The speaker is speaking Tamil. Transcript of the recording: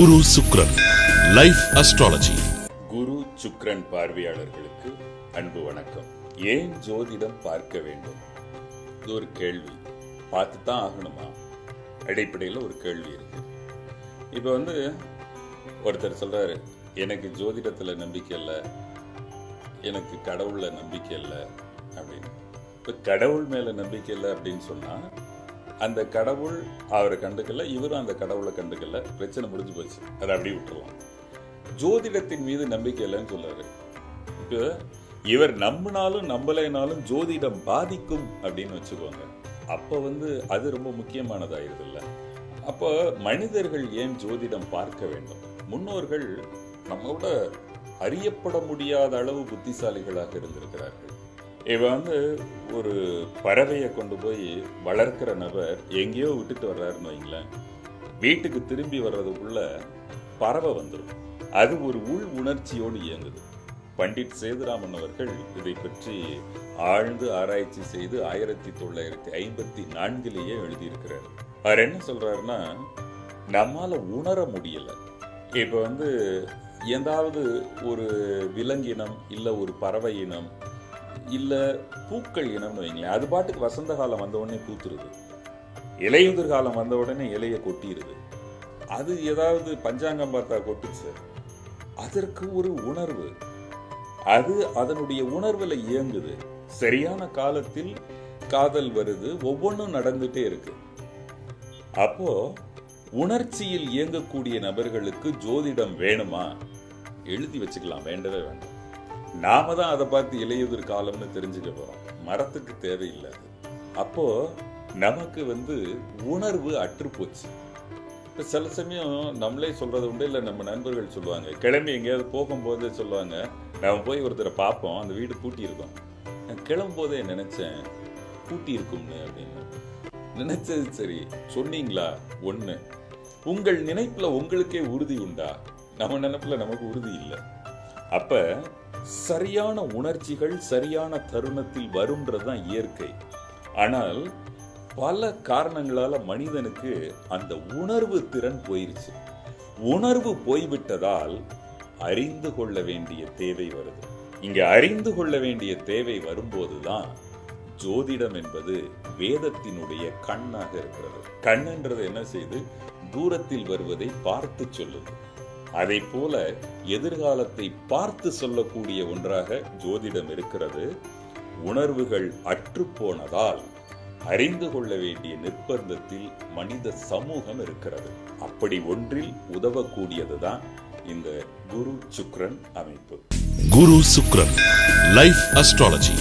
குரு சுக்ரன் லைஃப் அஸ்ட்ராலஜி குரு சுக்ரன் பார்வையாளர்களுக்கு அன்பு வணக்கம். ஏன் ஜோதிடம் பார்க்க வேண்டும்? இது ஒரு கேள்வி. பார்த்து தான் ஆகணுமா? அடிப்படையில் ஒரு கேள்வி இருக்கு. இப்போ வந்து ஒருத்தர் சொல்றாரு எனக்கு ஜோதிடத்தில் நம்பிக்கை இல்லை. எனக்கு கடவுளில் நம்பிக்கை இல்லை. அப்படின்னு. இப்போ கடவுள் மேலே நம்பிக்கை இல்லை அப்படின்னு சொன்னால் அந்த கடவுள் அவரை கண்டுக்கல இவரும் அந்த கடவுளை கண்டுக்கல. பிரச்சனை முடிஞ்சு போச்சு. அதை அப்படியே விட்டுருவோம் ஜோதிடத்தின் மீது நம்பிக்கை இல்லைன்னு சொல்றாரு. இப்போ இவர் நம்பினாலும் நம்பலைனாலும் ஜோதிடம் பாதிக்கும் அப்படின்னு வச்சுக்கோங்க. அப்போ வந்து அது ரொம்ப முக்கியமானதாயிருது இல்ல அப்போ மனிதர்கள் ஏன் ஜோதிடம் பார்க்க வேண்டும்? முன்னோர்கள் நம்மளோட அறியப்பட முடியாத அளவு புத்திசாலிகளாக இருந்திருக்கிறார்கள். இவன் வந்து ஒரு பறவையை கொண்டு போய் வளர்க்கிற நபர் எங்கேயோ விட்டுட்டு வர்றாருன்னு வைங்களேன். வீட்டுக்கு திரும்பி வர்றதுக்குள்ள பறவை வந்துடும் அது ஒரு உள் உணர்ச்சியோடு இயங்குது. பண்டிட் சேதுராமன் அவர்கள் இதை பற்றி ஆழ்ந்து ஆராய்ச்சி செய்து ஆயிரத்தி தொள்ளாயிரத்தி ஐம்பத்தி நான்கிலேயே எழுதியிருக்கிறார். அவர் என்ன சொல்றாருன்னா நம்மால் உணர முடியல. இப்போ வந்து ஏதாவது ஒரு விலங்கினம் இல்லை ஒரு பறவை இனம் இல்லை பூக்கள் இனம்னு வைங்களேன். அது பாட்டுக்கு வசந்த காலம் வந்த உடனே பூத்துருது. இலையுதிர் காலம் வந்த உடனே இலையை கொட்டிடுது அது ஏதாவது பஞ்சாங்கம் பார்த்தா கொட்டுச்சு அதற்கு ஒரு உணர்வு. அது அதனுடைய உணர்வுல இயங்குது. சரியான காலத்தில் காதல் வருது ஒவ்வொன்றும் நடந்துட்டே இருக்கு. அப்போ உணர்ச்சியில் இயங்கக்கூடிய நபர்களுக்கு ஜோதிடம் வேணுமா? எழுதி வச்சுக்கலாம் வேண்டவே வேண்டாம். நாம தான் அதை பார்த்து இலையுதிர் காலம்னு தெரிஞ்சுக்க போறோம். மரத்துக்கு தேவையில்லை அப்போ நமக்கு வந்து உணர்வு அற்று போச்சு இப்போ சில சமயம் நம்மளே சொல்றது உண்டு இல்லை நம்ம நண்பர்கள் சொல்லுவாங்க கிளம்பி எங்கேயாவது போகும்போது சொல்லுவாங்க நம்ம போய் ஒருத்தரை பார்ப்போம் அந்த வீடு பூட்டி இருக்கும் நான் கிளம்பும் போதே நினைச்சேன் பூட்டி இருக்கும்னு அப்படின்னு. நினைச்சது சரி. சொன்னீங்களா? ஒண்ணு. உங்கள் நினைப்புல உங்களுக்கே உறுதி உண்டா? நம்ம நினைப்புல நமக்கு உறுதி இல்லை. அப்ப சரியான உணர்ச்சிகள் சரியான தருணத்தில் வரும்ன்றது தான் இயற்கை. ஆனால் பல காரணங்களால மனிதனுக்கு அந்த உணர்வு திறன் போயிருச்சு. உணர்வு போய்விட்டதால் அறிந்து கொள்ள வேண்டிய தேவை வருது. இங்க அறிந்து கொள்ள வேண்டிய தேவை வரும்போதுதான் ஜோதிடம் என்பது வேதத்தினுடைய கண்ணாக இருக்கிறது. கண்ணுன்றது என்ன செய்து? தூரத்தில் வருவதை பார்த்து சொல்லுது. அதை போல எதிர்காலத்தை பார்த்து சொல்லக்கூடிய ஒன்றாக ஜோதிடம் இருக்கிறது. உணர்வுகள் அற்றுப்போனதால் அறிந்து கொள்ள வேண்டிய நிர்பந்தத்தில் மனித சமூகம் இருக்கிறது. அப்படி ஒன்றில் உதவக்கூடியதுதான் இந்த குரு சுக்ரன் அமைப்பு. குரு சுக்ரன் லைஃப் அஸ்ட்ராலஜி